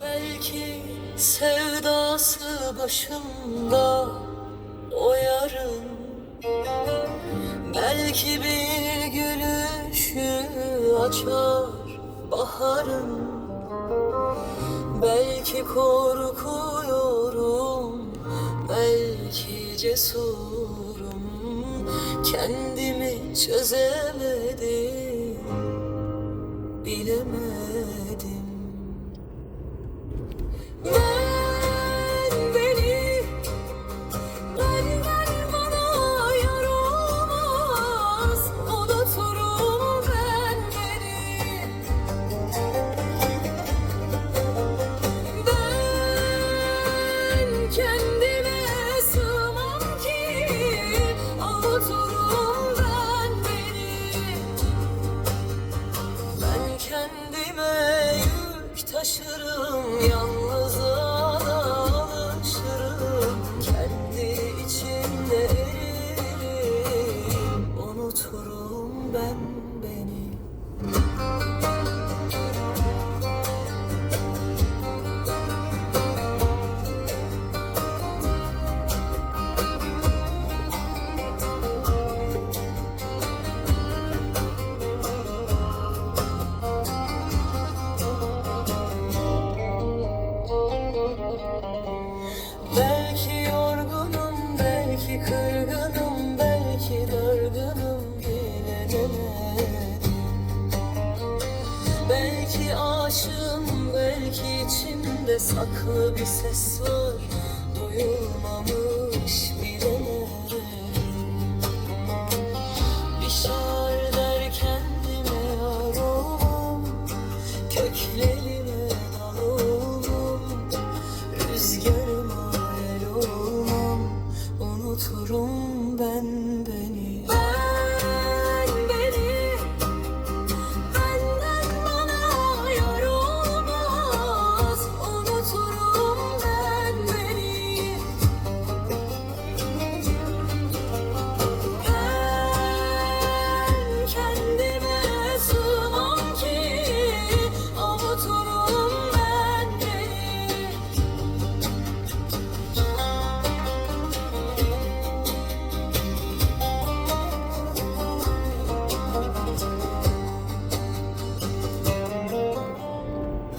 Belki sevdası başımda o yarın. Belki bir gülüşü açar baharın. Belki korkuyorum Belki cesurum. Kendimi çözemedim Bilemedim kendime sığmam ki Unuturum Belki yorgunum, belki kırgınım, belki dargınım yine denedim Belki aşığım, belki içimde saklı bir ses var. Duyulmamış bir Bir şarkı kendime yar